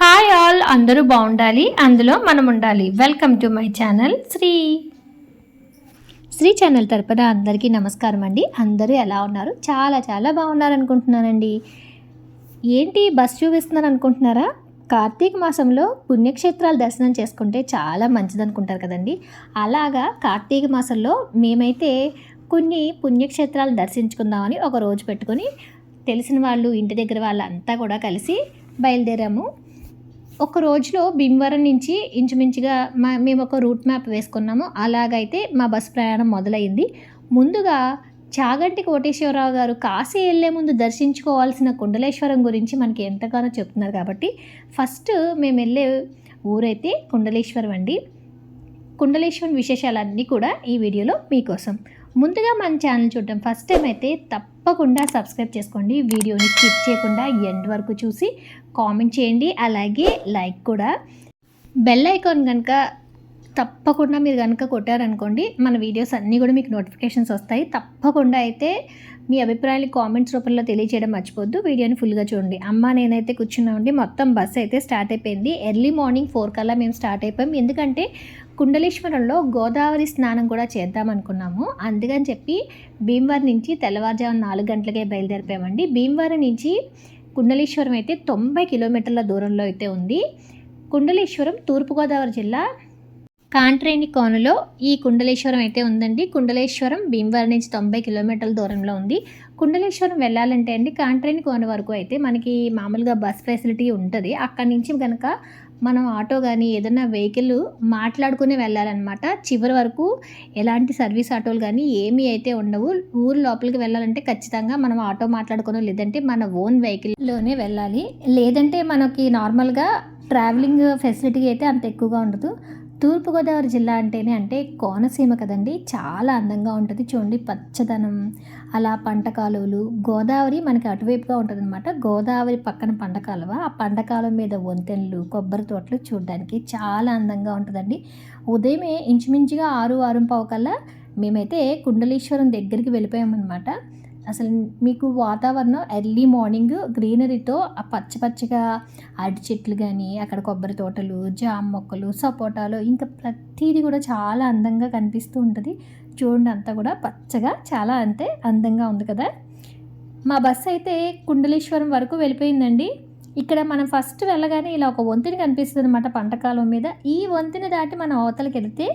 Hi all అందరూ బాగుండాలి అందులో మనం ఉండాలి. Welcome to my channel Sri. Sri channel తరపున అందరికీ నమస్కారం అండి. అందరూ ఎలా ఉన్నారు? చాలా చాలా బాగున్నారు అనుకుంటున్నానండి ఏంటి బస్ చూపిస్తున్నారు అనుకుంటున్నారా కార్తీక మాసంలో పుణ్యక్షేత్రాలు దర్శనం చేసుకుంటే చాలా మంచిది అనుకుంటారు కదండి. అలాగా కార్తీక మాసంలో మేమైతే కొన్ని పుణ్యక్షేత్రాలు దర్శించుకుందామని ఒక రోజు పెట్టుకొని తెలిసిన వాళ్ళు ఇంటి దగ్గర వాళ్ళంతా కూడా కలిసి బయలుదేరాము. ఒక రోజులో భీమవరం నుంచి ఇంచుమించుగా మా మేము ఒక రూట్ మ్యాప్ వేసుకున్నాము. అలాగైతే మా బస్ ప్రయాణం మొదలైంది. ముందుగా చాగంటి కోటేశ్వరరావు గారు కాశీ వెళ్ళే ముందు దర్శించుకోవాల్సిన కుండలేశ్వరం గురించి మనకి ఎంతగానో చెప్తున్నారు కాబట్టి ఫస్ట్ మేము వెళ్ళే ఊరైతే కుండలేశ్వరం అండి. కుండలేశ్వరం విశేషాలన్నీ కూడా ఈ వీడియోలో మీకోసం. ముందుగా మన ఛానల్ చూడటం ఫస్ట్ టైం అయితే తప్పకుండా సబ్స్క్రైబ్ చేసుకోండి. వీడియోని స్కిప్ చేయకుండా ఎండ్ వరకు చూసి కామెంట్ చేయండి. అలాగే లైక్ కూడా. బెల్ ఐకాన్ కనుక తప్పకుండా మీరు కనుక కొట్టారనుకోండి మన వీడియోస్ అన్నీ కూడా మీకు నోటిఫికేషన్స్ వస్తాయి. తప్పకుండా అయితే మీ అభిప్రాయాలు కామెంట్స్ రూపంలో తెలియజేయడం మర్చిపోద్దు వీడియోని ఫుల్గా చూడండి. అమ్మ నేనైతే కూర్చున్నామండి. మొత్తం బస్ అయితే స్టార్ట్ అయిపోయింది. ఎర్లీ మార్నింగ్ ఫోర్ కల్లా మేము స్టార్ట్ అయిపోయాం. ఎందుకంటే కుండలేశ్వరంలో గోదావరి స్నానం కూడా చేద్దాం అనుకున్నాము. అందుకని చెప్పి భీమవరం నుంచి తెల్లవారుజాము నాలుగు గంటలకే బయలుదేరిపోయామండి. భీమవరం నుంచి కుండలేశ్వరం అయితే తొంభై కిలోమీటర్ల దూరంలో అయితే ఉంది. కుండలేశ్వరం తూర్పుగోదావరి జిల్లా కాంట్రేని కోనలో ఈ కుండలేశ్వరం అయితే ఉందండి. కుండలేశ్వరం భీమవరం నుంచి తొంభై కిలోమీటర్ల దూరంలో ఉంది. కుండలేశ్వరం వెళ్ళాలంటే అండి కాంట్రేని కోన వరకు అయితే మనకి మామూలుగా బస్ ఫెసిలిటీ ఉంటుంది. అక్కడి నుంచి కనుక మనం ఆటో కానీ ఏదైనా వెహికల్ మాట్లాడుకుని వెళ్ళాలన్నమాట. చివరి వరకు ఎలాంటి సర్వీస్ ఆటోలు కానీ ఏమీ అయితే ఉండవు. ఊరు లోపలికి వెళ్ళాలంటే ఖచ్చితంగా మనం ఆటో మాట్లాడుకోవడం లేదంటే మన ఓన్ వెహికల్లోనే వెళ్ళాలి. లేదంటే మనకి నార్మల్గా ట్రావెలింగ్ ఫెసిలిటీ అయితే అంత ఎక్కువగా ఉండదు. తూర్పుగోదావరి జిల్లా అంటేనే అంటే కోనసీమ కదండి. చాలా అందంగా ఉంటుంది. చూడండి పచ్చదనం అలా పంట కాలువలు గోదావరి మనకి అటువైపుగా ఉంటుంది అనమాట గోదావరి పక్కన పంట కాలువ. ఆ పంట కాలువ మీద వంతెనలు కొబ్బరి తోటలు చూడడానికి చాలా అందంగా ఉంటుందండి. ఉదయమే ఇంచుమించుగా ఆరు ఆరు పావు కల్లా మేమైతే కుండలీశ్వరం దగ్గరికి వెళ్ళిపోయామన్నమాట. అసలు మీకు వాతావరణం ఎర్లీ మార్నింగ్ గ్రీనరీతో ఆ పచ్చ పచ్చగా అరటి చెట్లు కానీ అక్కడ కొబ్బరి తోటలు జామ మొక్కలు సపోటాలు ఇంకా ప్రతిదీ కూడా చాలా అందంగా కనిపిస్తూ ఉంటుంది. చూడండి అంతా కూడా పచ్చగా చాలా అంతే అందంగా ఉంది కదా. మా బస్సు అయితే కుండలేశ్వరం వరకు వెళ్ళిపోయిందండి. ఇక్కడ మనం ఫస్ట్ వెళ్ళగానే ఇలా ఒక వంతెన కనిపిస్తుంది అనమాట పంటకాలం మీద. ఈ వంతెన దాటి మనం అవతలకి వెళితే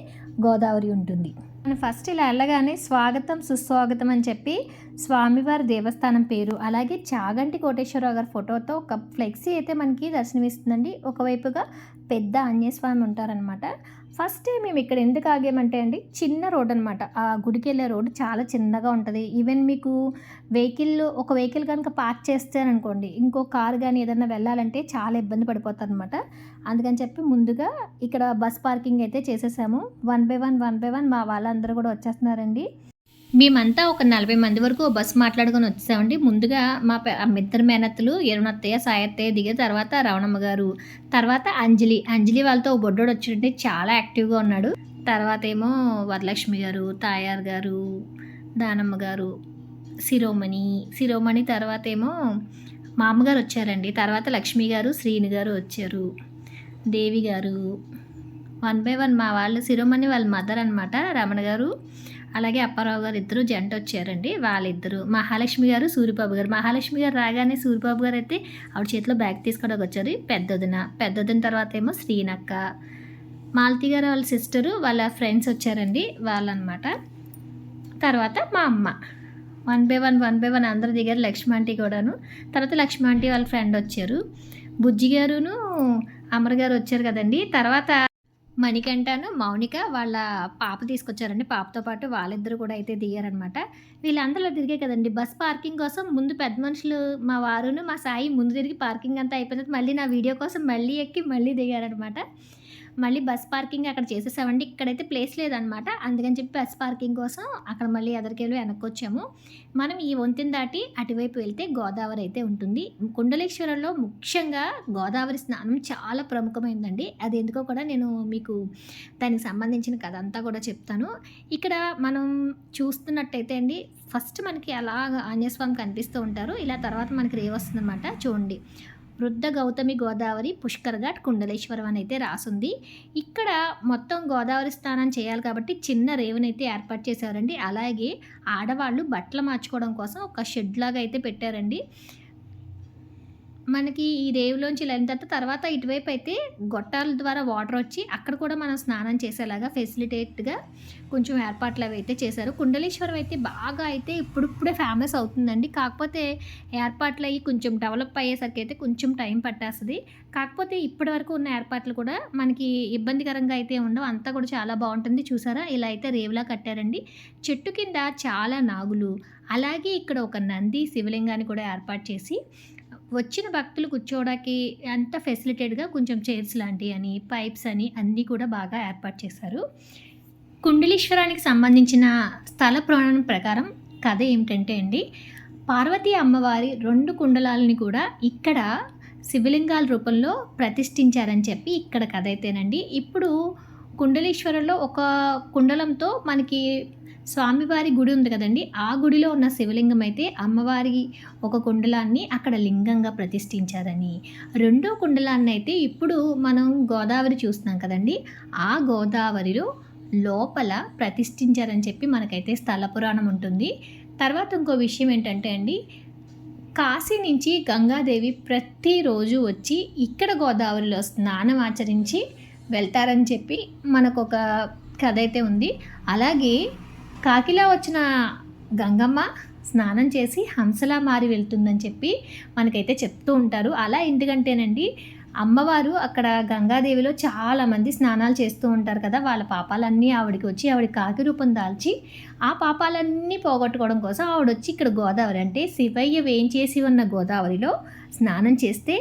గోదావరి ఉంటుంది. మనం ఫస్ట్ ఇలా వెళ్ళగానే స్వాగతం సుస్వాగతం అని చెప్పి స్వామివారి దేవస్థానం పేరు అలాగే చాగంటి కోటేశ్వరరావు గారి ఫోటోతో ఒక ఫ్లెక్సీ అయితే మనకి దర్శనమిస్తుందండి. ఒకవైపుగా పెద్ద ఆంజనేయస్వామి ఉంటారనమాట ఫస్ట్ మేము ఇక్కడ ఎందుకు ఆగామంటే అండి చిన్న రోడ్ అనమాట ఆ గుడికి వెళ్ళే రోడ్ చాలా చిన్నగా ఉంటుంది. ఈవెన్ మీకు వెహికల్ ఒక వెహికల్ కనుక పార్క్ చేస్తారనుకోండి ఇంకో కారు కానీ ఏదైనా వెళ్ళాలంటే చాలా ఇబ్బంది పడిపోతారు అనమాట అందుకని చెప్పి ముందుగా ఇక్కడ బస్ పార్కింగ్ అయితే చేసేసాము. One by one one by one మా వాళ్ళందరూ కూడా వచ్చేస్తున్నారండి. మేమంతా ఒక నలభై మంది వరకు బస్ మాట్లాడుకొని వచ్చామండి. ముందుగా మా మిద్దరు మేనత్తలు ఎరుణత్తయ్య సాయత్తయ్య దిగిన తర్వాత రవణమ్మ గారు తర్వాత అంజలి. అంజలి వాళ్ళతో బొడ్డోడు వచ్చింటే చాలా యాక్టివ్గా ఉన్నాడు. తర్వాత ఏమో వరలక్ష్మి గారు తాయారు గారు దానమ్మ గారు శిరోమణి. శిరోమణి తర్వాత ఏమో మా అమ్మగారు వచ్చారండి. తర్వాత లక్ష్మి గారు శ్రీని గారు వచ్చారు. దేవి గారు. వన్ బై వన్ మా వాళ్ళు శిరోమణి వాళ్ళ మదర్ అనమాట రమణ గారు. అలాగే అప్పారావు గారు ఇద్దరు జంట వచ్చారండి. వాళ్ళిద్దరు మహాలక్ష్మి గారు సూర్యబాబు గారు. మహాలక్ష్మి గారు రాగానే సూర్యబాబు గారు అయితే ఆవిడ చేతిలో బ్యాగ్ తీసుకోవడానికి వచ్చారు. పెద్దొదిన పెద్దదిన తర్వాత ఏమో శ్రీనక్క. మాలతి గారు వాళ్ళ సిస్టరు వాళ్ళ ఫ్రెండ్స్ వచ్చారండి వాళ్ళనమాట. తర్వాత మా అమ్మ. One by one one by one అందరు దిగారు లక్ష్మి ఆంటీ కూడాను. తర్వాత లక్ష్మి ఆంటీ వాళ్ళ ఫ్రెండ్ వచ్చారు. బుజ్జి గారును అమర్ గారు వచ్చారు కదండి. తర్వాత మణికంటను మౌనిక వాళ్ళ పాప తీసుకొచ్చారండి. పాపతో పాటు వాళ్ళిద్దరు కూడా అయితే దిగారనమాట. వీళ్ళందరూ తిరిగే కదండి. బస్ పార్కింగ్ కోసం ముందు పెద్ద మనుషులు మా వారును మా సాయి ముందు తిరిగి పార్కింగ్ అంతా అయిపోయిన మళ్ళీ నా వీడియో కోసం మళ్ళీ ఎక్కి మళ్ళీ దిగారనమాట. మళ్ళీ బస్ పార్కింగ్ అక్కడ చేసేసామండి. ఇక్కడైతే ప్లేస్ లేదనమాట అందుకని చెప్పి బస్ పార్కింగ్ కోసం అక్కడ మళ్ళీ ఎదరికెళ్ళి వెనక్కి వచ్చాము మనం ఈ వంతెన దాటి అటువైపు వెళ్తే గోదావరి అయితే ఉంటుంది. కుండలేశ్వరంలో ముఖ్యంగా గోదావరి స్నానం చాలా ప్రముఖమైందండి. అది ఎందుకో కూడా నేను మీకు దానికి సంబంధించిన కథ అంతా కూడా చెప్తాను. ఇక్కడ మనం చూస్తున్నట్టయితే అండి ఫస్ట్ మనకి అలా ఆంజనేయస్వామి కనిపిస్తూ ఉంటారు. ఇలా తర్వాత మనకి రేవస్తుందన్నమాట వస్తుందన్నమాట. చూడండి. వృద్ధ గౌతమి గోదావరి పుష్కర్ ఘాట్ కుండలేశ్వరం అని అయితే రాసుంది. ఇక్కడ మొత్తం గోదావరి స్నానం చేయాలి కాబట్టి చిన్న రేవునైతే ఏర్పాటు చేశారండి. అలాగే ఆడవాళ్ళు బట్టలు మార్చుకోవడం కోసం ఒక షెడ్ లాగా అయితే పెట్టారండి. మనకి ఈ రేవులోంచి వెళ్ళిన తర్వాత తర్వాత ఇటువైపు అయితే గొట్టాల ద్వారా వాటర్ వచ్చి అక్కడ కూడా మనం స్నానం చేసేలాగా ఫెసిలిటేట్గా కొంచెం ఏర్పాట్లు అవి అయితే చేశారు. కుండలేశ్వరం అయితే బాగా అయితే ఇప్పుడిప్పుడే ఫేమస్ అవుతుందండి. కాకపోతే ఏర్పాట్లు అయ్యి కొంచెం డెవలప్ అయ్యేసరికి అయితే కొంచెం టైం పట్టేస్తుంది. కాకపోతే ఇప్పటి వరకు ఉన్న ఏర్పాట్లు కూడా మనకి ఇబ్బందికరంగా అయితే ఉండవు. అంతా కూడా చాలా బాగుంటుంది. చూసారా? ఇలా అయితే రేవులా కట్టారండి. చెట్టు కింద చాలా నాగులు. అలాగే ఇక్కడ ఒక నంది శివలింగాన్ని కూడా ఏర్పాటు చేసి వచ్చిన భక్తులు కూర్చోవడానికి అంత ఫెసిలిటేట్గా కొంచెం చైర్స్ లాంటివి అని పైప్స్ అని అన్నీ కూడా బాగా ఏర్పాటు చేశారు. కుండలీశ్వరానికి సంబంధించిన స్థల పురాణం ప్రకారం కథ ఏమిటంటే అండి పార్వతీ అమ్మవారి రెండు కుండలాలని కూడా ఇక్కడ శివలింగాల రూపంలో ప్రతిష్ఠించారని చెప్పి ఇక్కడ కథ అయితేనండి. ఇప్పుడు కుండలీశ్వరంలో ఒక కుండలంతో మనకి స్వామివారి గుడి ఉంది కదండి ఆ గుడిలో ఉన్న శివలింగం అయితే అమ్మవారి ఒక కుండలాన్ని అక్కడ లింగంగా ప్రతిష్ఠించారని. రెండో కుండలాన్ని అయితే ఇప్పుడు మనం గోదావరి చూస్తున్నాం కదండి ఆ గోదావరిలో లోపల ప్రతిష్ఠించారని చెప్పి మనకైతే స్థల పురాణం ఉంటుంది. తర్వాత ఇంకో విషయం ఏంటంటే అండి కాశీ నుంచి గంగాదేవి ప్రతిరోజు వచ్చి ఇక్కడ గోదావరిలో స్నానం ఆచరించి వెళ్తారని చెప్పి మనకు ఒక కథ అయితే ఉంది. అలాగే కాకిలా వచ్చిన గంగమ్మ స్నానం చేసి హంసలా మారి వెళ్తుందని చెప్పి మనకైతే చెప్తూ ఉంటారు. అలా ఎందుకంటేనండి అమ్మవారు అక్కడ గంగాదేవిలో చాలామంది స్నానాలు చేస్తూ ఉంటారు కదా. వాళ్ళ పాపాలన్నీ ఆవిడకి వచ్చి ఆవిడ కాకి రూపం దాల్చి ఆ పాపాలన్నీ పోగొట్టుకోవడం కోసం ఆవిడ వచ్చి ఇక్కడ గోదావరి అంటే శివయ్య వేయించేసి ఉన్న గోదావరిలో స్నానం చేస్తే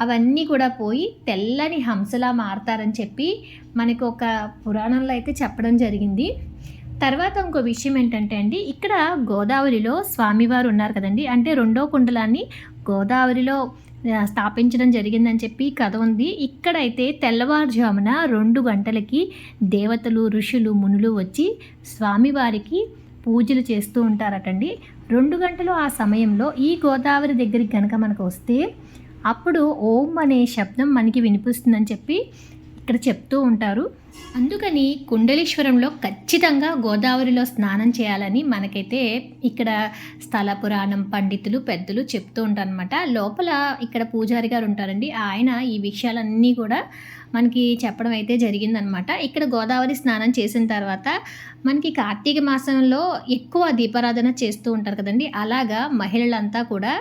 అవన్నీ కూడా పోయి తెల్లని హంసలా మారతారని చెప్పి మనకు ఒక పురాణంలో అయితే చెప్పడం జరిగింది. తర్వాత ఇంకో విషయం ఏంటంటే అండి ఇక్కడ గోదావరిలో స్వామివారు ఉన్నారు కదండి. అంటే రెండో కుండలాన్ని గోదావరిలో స్థాపించడం జరిగిందని చెప్పి కథ ఉంది. ఇక్కడైతే తెల్లవారుజామున రెండు గంటలకి దేవతలు ఋషులు మునులు వచ్చి స్వామివారికి పూజలు చేస్తూ ఉంటారటండి. రెండు గంటలు ఆ సమయంలో ఈ గోదావరి దగ్గరికి కనుక మనకు వస్తే అప్పుడు ఓం అనే శబ్దం మనకి వినిపిస్తుందని చెప్పి ఇక్కడ చెప్తూ ఉంటారు. అందుకని కుండలీశ్వరంలో ఖచ్చితంగా గోదావరిలో స్నానం చేయాలని మనకైతే ఇక్కడ స్థల పురాణం పండితులు పెద్దలు చెప్తూ ఉంటారనమాట లోపల ఇక్కడ పూజారి గారు ఉంటారండి. ఆయన ఈ విషయాలన్నీ కూడా మనకి చెప్పడం అయితే జరిగిందనమాట ఇక్కడ గోదావరి స్నానం చేసిన తర్వాత మనకి కార్తీక మాసంలో ఎక్కువ దీపారాధన చేస్తూ ఉంటారు కదండి. అలాగా మహిళలంతా కూడా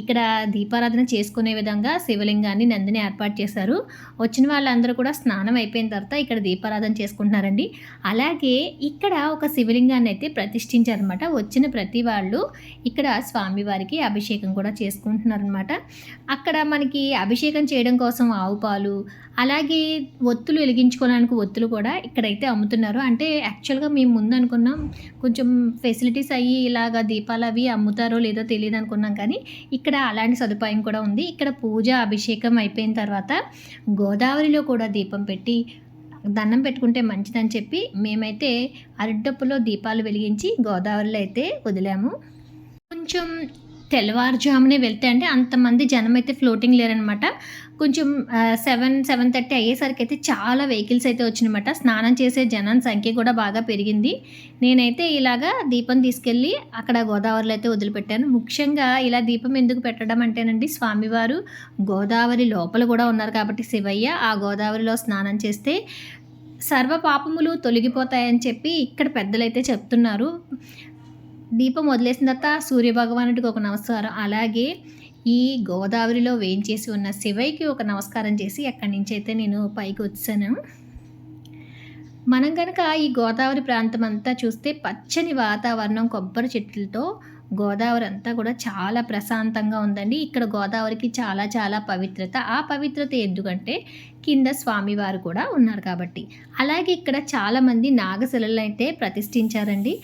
ఇక్కడ దీపారాధన చేసుకునే విధంగా శివలింగాన్ని నందిని ఏర్పాటు చేశారు. వచ్చిన వాళ్ళందరూ కూడా స్నానం అయిపోయిన తర్వాత ఇక్కడ దీపారాధన చేసుకుంటున్నారండి. అలాగే ఇక్కడ ఒక శివలింగాన్ని అయితే ప్రతిష్ఠించారనమాట వచ్చిన ప్రతి వాళ్ళు ఇక్కడ స్వామివారికి అభిషేకం కూడా చేసుకుంటున్నారనమాట అక్కడ మనకి అభిషేకం చేయడం కోసం ఆవు పాలు అలాగే ఒత్తులు వెలిగించుకోవడానికి ఒత్తులు కూడా ఇక్కడైతే అమ్ముతున్నారు. అంటే యాక్చువల్గా మేము ముందు అనుకున్నాం కొంచెం ఫెసిలిటీస్ అయ్యి ఇలాగ దీపాలు అవి అమ్ముతారో లేదో తెలియదు అనుకున్నాం కానీ ఇక్కడ అలాంటి సదుపాయం కూడా ఉంది. ఇక్కడ పూజ అభిషేకం అయిపోయిన తర్వాత గోదావరిలో కూడా దీపం పెట్టి దండం పెట్టుకుంటే మంచిదని చెప్పి మేమైతే అరటిడప్పులో దీపాలు వెలిగించి గోదావరిలో అయితే వదిలాము. కొంచెం తెల్లవారుజామునే వెళ్తే అంటే అంతమంది జనం అయితే ఫ్లోటింగ్ లేరనమాట. కొంచెం సెవెన్ సెవెన్ థర్టీ అయ్యేసరికి అయితే చాలా వెహికల్స్ అయితే వచ్చినమాట. స్నానం చేసే జనం సంఖ్య కూడా బాగా పెరిగింది. నేనైతే ఇలాగా దీపం తీసుకెళ్ళి అక్కడ గోదావరిలో అయితే వదిలిపెట్టాను. ముఖ్యంగా ఇలా దీపం ఎందుకు పెట్టడం అంటేనండి స్వామివారు గోదావరి లోపల కూడా ఉన్నారు కాబట్టి శివయ్య ఆ గోదావరిలో స్నానం చేస్తే సర్వ పాపములు తొలగిపోతాయని చెప్పి ఇక్కడ పెద్దలైతే చెప్తున్నారు. దీపం వదిలేసిన తర్వాత సూర్యభగవానుడికి ఒక నమస్కారం. అలాగే ఈ గోదావరిలో వేయించేసి ఉన్న శివయ్యకి ఒక నమస్కారం చేసి అక్కడి నుంచి అయితే నేను పైకి వచ్చాను. మనం కనుక ఈ గోదావరి ప్రాంతం అంతా చూస్తే పచ్చని వాతావరణం కొబ్బరి చెట్లతో గోదావరి అంతా కూడా చాలా ప్రశాంతంగా ఉందండి. ఇక్కడ గోదావరికి చాలా చాలా పవిత్రత. ఆ పవిత్రత ఎందుకంటే కింద స్వామివారు కూడా ఉన్నారు కాబట్టి. అలాగే ఇక్కడ చాలామంది నాగశిలలు అయితే ప్రతిష్ఠించారండి.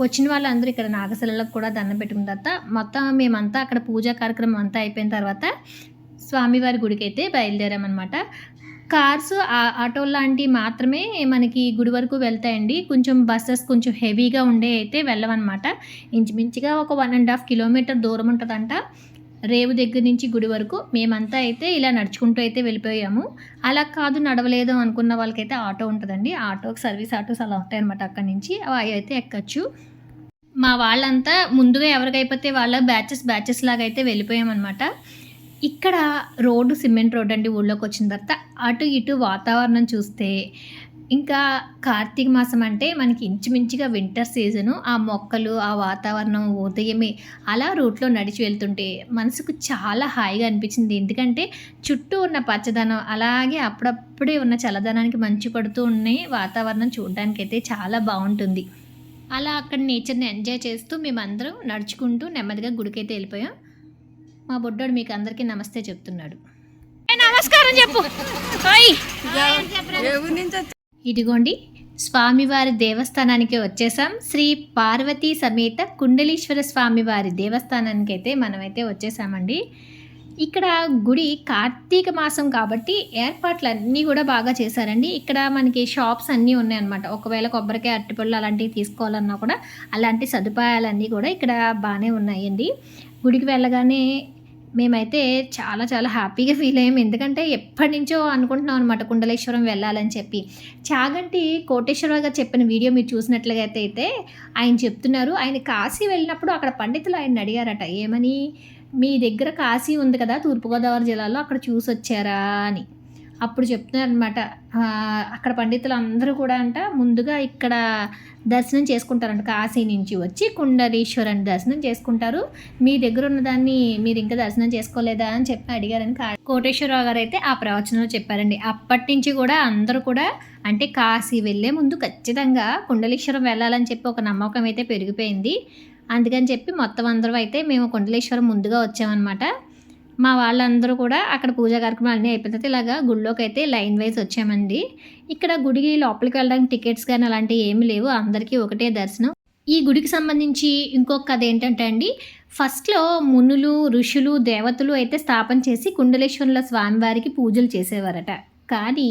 వచ్చిన వాళ్ళందరూ ఇక్కడ నాగశిలలకు కూడా దండం పెట్టుకున్న తర్వాత మొత్తం మేమంతా అక్కడ పూజా కార్యక్రమం అంతా అయిపోయిన తర్వాత స్వామివారి గుడికి అయితే బయలుదేరామన్నమాట. కార్స్ ఆ- ఆటో లాంటివి మాత్రమే మనకి గుడి వరకు వెళ్తాయండి. కొంచెం బస్సెస్ కొంచెం హెవీగా ఉండే అయితే వెళ్ళవన్నమాట. ఇంచుమించుగా ఒక వన్ అండ్ హాఫ్ కిలోమీటర్ దూరం ఉంటుందంట. రేవు దగ్గర నుంచి గుడి వరకు. మేమంతా అయితే ఇలా నడుచుకుంటూ అయితే వెళ్ళిపోయాము. అలా కాదు నడవలేదు అనుకున్న వాళ్ళకైతే ఆటో ఉంటుందండి. ఆటోకి సర్వీస్ ఆటోస్ అలా ఉంటాయి అనమాట అక్కడి నుంచి. అవి అయితే ఎక్కచ్చు. మా వాళ్ళంతా ముందుగా ఎవరికైపోతే వాళ్ళ బ్యాచెస్ బ్యాచెస్ లాగా అయితే వెళ్ళిపోయామన్నమాట. ఇక్కడ రోడ్డు సిమెంట్ రోడ్ అండి ఊళ్ళోకి వచ్చిన తర్వాత అటు ఇటు వాతావరణం చూస్తే ఇంకా కార్తీక మాసం అంటే మనకి ఇంచుమించుగా వింటర్ సీజను ఆ మొక్కలు ఆ వాతావరణం ఉదయమే అలా రూట్లో నడిచి వెళ్తుంటే మనసుకు చాలా హాయిగా అనిపించింది. ఎందుకంటే చుట్టూ ఉన్న పచ్చదనం అలాగే అప్పుడప్పుడే ఉన్న చల్లదనానికి మంచు పడుతూ ఉన్నాయి వాతావరణం చూడడానికి అయితే చాలా బాగుంటుంది. అలా అక్కడ నేచర్ని ఎంజాయ్ చేస్తూ మేమందరం నడుచుకుంటూ నెమ్మదిగా గుడికైతే వెళ్ళిపోయాం. మా బొడ్డోడు మీకు అందరికీ నమస్తే చెప్తున్నాడు. నమస్కారం చెప్పు. ఇదిగోండి స్వామివారి దేవస్థానానికి వచ్చేసాం. శ్రీ పార్వతీ సమేత కుండలీశ్వర స్వామివారి దేవస్థానానికి అయితే మనమైతే వచ్చేసామండి. ఇక్కడ గుడి కార్తీక మాసం కాబట్టి ఏర్పాట్లు అన్నీ కూడా బాగా చేశారండి. ఇక్కడ మనకి షాప్స్ అన్నీ ఉన్నాయన్నమాట. ఒకవేళ కొబ్బరికాయ అరటిపళ్ళు అలాంటివి తీసుకోవాలన్నా కూడా అలాంటి సదుపాయాలన్నీ కూడా ఇక్కడ బాగానే ఉన్నాయండి. గుడికి వెళ్ళగానే మేమైతే చాలా చాలా హ్యాపీగా ఫీల్ అయ్యాము ఎందుకంటే ఎప్పటి నుంచో అనుకుంటున్నాం అనమాట కుండలేశ్వరం వెళ్ళాలని చెప్పి. చాగంటి కోటేశ్వరరావు గారు చెప్పిన వీడియో మీరు చూసినట్లుగా అయితే ఆయన చెప్తున్నారు. ఆయన కాశీ వెళ్ళినప్పుడు అక్కడ పండితులు ఆయన అడిగారట ఏమని? మీ దగ్గర కాశీ ఉంది కదా తూర్పుగోదావరి జిల్లాలో అక్కడ చూసి వచ్చారా అని. అప్పుడు చెప్తున్నారనమాట అక్కడ పండితులు అందరూ కూడా అంట ముందుగా ఇక్కడ దర్శనం చేసుకుంటారంట. కాశీ నుంచి వచ్చి కుండలీశ్వరుని దర్శనం చేసుకుంటారు. మీ దగ్గర ఉన్నదాన్ని మీరు ఇంకా దర్శనం చేసుకోలేదా అని చెప్పి అడిగారని కా- కోటేశ్వరరావు గారు అయితే ఆ ప్రవచనంలో చెప్పారండి. అప్పటి నుంచి కూడా అందరూ కూడా అంటే కాశీ వెళ్ళే ముందు ఖచ్చితంగా కుండలీశ్వరం వెళ్ళాలని చెప్పి ఒక నమ్మకం అయితే పెరిగిపోయింది. అందుకని చెప్పి మొత్తం అందరూ అయితే మేము కుండలేశ్వరం ముందుగా వచ్చామన్నమాట. మా వాళ్ళందరూ కూడా అక్కడ పూజా కార్యక్రమాలు అన్నీ అయిపోయిన తర్వాత ఇలాగా గుడిలోకి అయితే లైన్ వైజ్ వచ్చామండి. ఇక్కడ గుడికి లోపలికి వెళ్ళడానికి టికెట్స్ కానీ అలాంటివి ఏమి లేవు. అందరికీ ఒకటే దర్శనం. ఈ గుడికి సంబంధించి ఇంకొక కథ ఏంటంటే అండి ఫస్ట్లో మునులు ఋషులు దేవతలు అయితే స్థాపన చేసి కుండలేశ్వరుల స్వామివారికి పూజలు చేసేవారట. కానీ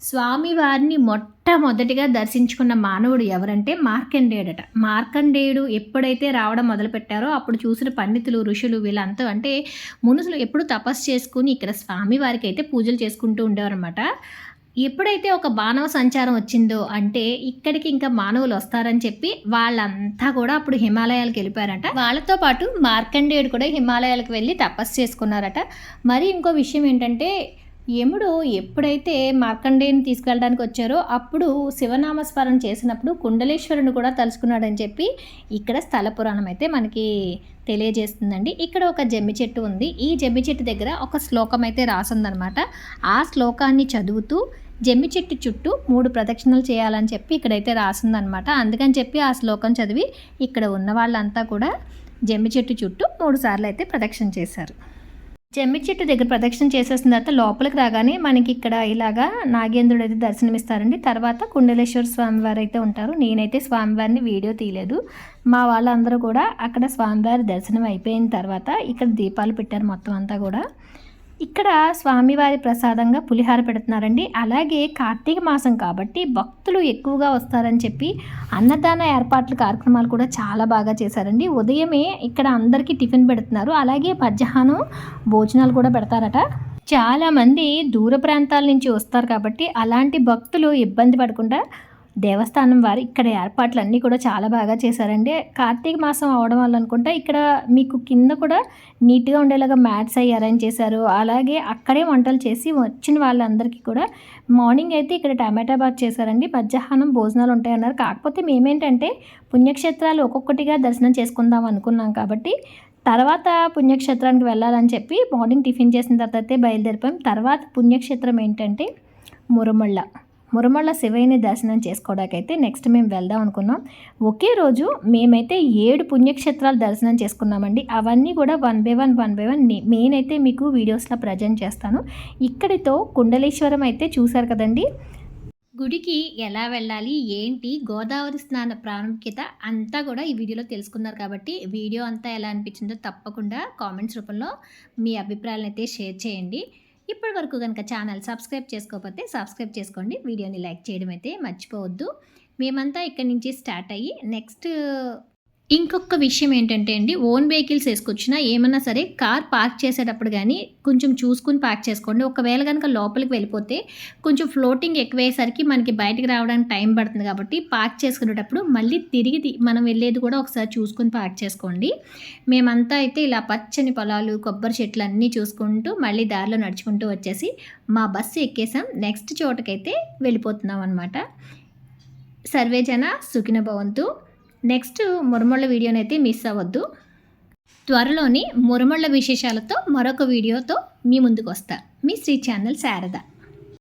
స్వామివారిని మొట్టమొదటిగా దర్శించుకున్న మానవుడు ఎవరంటే మార్కండేయుడట. మార్కండేయుడు ఎప్పుడైతే రావడం మొదలుపెట్టారో అప్పుడు చూసిన పండితులు ఋషులు వీళ్ళంతా అంటే మునుసులు ఎప్పుడు తపస్సు చేసుకుని ఇక్కడ స్వామివారికి అయితే పూజలు చేసుకుంటూ ఉండేవారనమాట ఎప్పుడైతే ఒక మానవ సంచారం వచ్చిందో అంటే ఇక్కడికి ఇంకా మానవులు వస్తారని చెప్పి వాళ్ళంతా కూడా అప్పుడు హిమాలయాలకు వెళ్ళిపోయారట. వాళ్ళతో పాటు మార్కండేయుడు కూడా హిమాలయాలకు వెళ్ళి తపస్సు చేసుకున్నారట. మరి ఇంకో విషయం ఏంటంటే యముడు ఎప్పుడైతే మార్కండేయుని తీసుకెళ్ళడానికి వచ్చారో అప్పుడు శివనామస్మరణ చేసినప్పుడు కుండలేశ్వరుని కూడా తలుచుకున్నాడని చెప్పి ఇక్కడ స్థల పురాణం అయితే మనకి తెలియజేస్తుందండి. ఇక్కడ ఒక జమ్మి చెట్టు ఉంది. ఈ జమ్మి చెట్టు దగ్గర ఒక శ్లోకం అయితే రాసిందనమాట ఆ శ్లోకాన్ని చదువుతూ జమ్మి చెట్టు చుట్టూ మూడు ప్రదక్షిణలు చేయాలని చెప్పి ఇక్కడైతే రాసిందనమాట అందుకని చెప్పి ఆ శ్లోకం చదివి ఇక్కడ ఉన్న వాళ్ళంతా కూడా జమ్మి చెట్టు చుట్టూ మూడు సార్లు అయితే ప్రదక్షిణ చేశారు. జమ్మి చెట్టు దగ్గర ప్రదక్షిణ చేసేసిన తర్వాత లోపలికి రాగానే మనకి ఇక్కడ ఇలాగా నాగేంద్రుడు అయితే దర్శనమిస్తారండి. తర్వాత కుండలేశ్వర స్వామివారు అయితే ఉంటారు. నేనైతే స్వామివారిని వీడియో తీయలేదు. మా వాళ్ళందరూ కూడా అక్కడ స్వామివారి దర్శనం అయిపోయిన తర్వాత ఇక్కడ దీపాలు పెట్టారు మొత్తం అంతా కూడా. ఇక్కడ స్వామివారి ప్రసాదంగా పులిహార పెడుతున్నారండి. అలాగే కార్తీక మాసం కాబట్టి భక్తులు ఎక్కువగా వస్తారని చెప్పి అన్నదాన ఏర్పాట్ల కార్యక్రమాలు కూడా చాలా బాగా చేశారండి. ఉదయమే ఇక్కడ అందరికీ టిఫిన్ పెడుతున్నారు. అలాగే మధ్యాహ్నం భోజనాలు కూడా పెడతారట. చాలామంది దూర ప్రాంతాల నుంచి వస్తారు కాబట్టి అలాంటి భక్తులు ఇబ్బంది పడకుండా దేవస్థానం వారు ఇక్కడ ఏర్పాట్లు అన్నీ కూడా చాలా బాగా చేశారండి. కార్తీక మాసం అవడం వల్ల అనుకుంటా ఇక్కడ మీకు కింద కూడా నీట్గా ఉండేలాగా మ్యాట్స్ అవి అరేంజ్ చేశారు. అలాగే అక్కడే వంటలు చేసి వచ్చిన వాళ్ళందరికీ కూడా మార్నింగ్ అయితే ఇక్కడ టమాటా బాత్ చేశారండి. మధ్యాహ్నం భోజనాలు ఉంటాయన్నారు. కాకపోతే మేమేంటంటే పుణ్యక్షేత్రాలు ఒక్కొక్కటిగా దర్శనం చేసుకుందాం అనుకున్నాం కాబట్టి తర్వాత పుణ్యక్షేత్రానికి వెళ్ళాలని చెప్పి మార్నింగ్ టిఫిన్ చేసిన తర్వాత బయలుదేరిపోయాం. తర్వాత పుణ్యక్షేత్రం ఏంటంటే మురమళ్ళ. మురమళ్ళ శివయ్యని దర్శనం చేసుకోవడానికైతే నెక్స్ట్ మేము వెళ్దాం అనుకున్నాం. ఒకే రోజు మేమైతే ఏడు పుణ్యక్షేత్రాలు దర్శనం చేసుకున్నామండి. అవన్నీ కూడా one by one one by one main అయితే మీకు వీడియోస్లో ప్రజెంట్ చేస్తాను. ఇక్కడితో కుండలేశ్వరం అయితే చూశారు కదండి. గుడికి ఎలా వెళ్ళాలి ఏంటి గోదావరి స్నాన ప్రాముఖ్యత అంతా కూడా ఈ వీడియోలో తెలుసుకున్నారు కాబట్టి వీడియో అంతా ఎలా అనిపించిందో తప్పకుండా కామెంట్స్ రూపంలో మీ అభిప్రాయాలను అయితే షేర్ చేయండి. ఇప్పటి వరకు కనుక ఛానల్ సబ్స్క్రైబ్ చేసుకోకపోతే సబ్స్క్రైబ్ చేసుకోండి. వీడియోని లైక్ చేయడం అయితే మర్చిపోవద్దు. మేమంతా ఇక్కడి నుంచి స్టార్ట్ అయ్యి నెక్స్ట్ ఇంకొక విషయం ఏంటంటే అండి ఓన్ వెహికల్స్ వేసుకొచ్చినా ఏమన్నా సరే కార్ పార్క్ చేసేటప్పుడు కానీ కొంచెం చూసుకుని పార్క్ చేసుకోండి. ఒకవేళ కనుక లోపలికి వెళ్ళిపోతే కొంచెం ఫ్లోటింగ్ ఎక్కువయ్యేసరికి మనకి బయటకు రావడానికి టైం పడుతుంది కాబట్టి పార్క్ చేసుకునేటప్పుడు మళ్ళీ తిరిగి మనం వెళ్ళేది కూడా ఒకసారి చూసుకుని పార్క్ చేసుకోండి. మేమంతా అయితే ఇలా పచ్చని పొలాలు కొబ్బరి చెట్లు అన్నీ చూసుకుంటూ మళ్ళీ దారిలో నడుచుకుంటూ వచ్చేసి మా బస్సు ఎక్కేసాం. నెక్స్ట్ చోటకైతే వెళ్ళిపోతున్నాం అనమాట సర్వేజన సుఖిన భవంతు నెక్స్ట్ మురమళ్ళ వీడియోని అయితే మిస్ అవ్వద్దు. త్వరలోని మురమళ్ళ విశేషాలతో మరొక వీడియోతో మీ ముందుకు వస్తా మీ శ్రీ ఛానల్ శారద.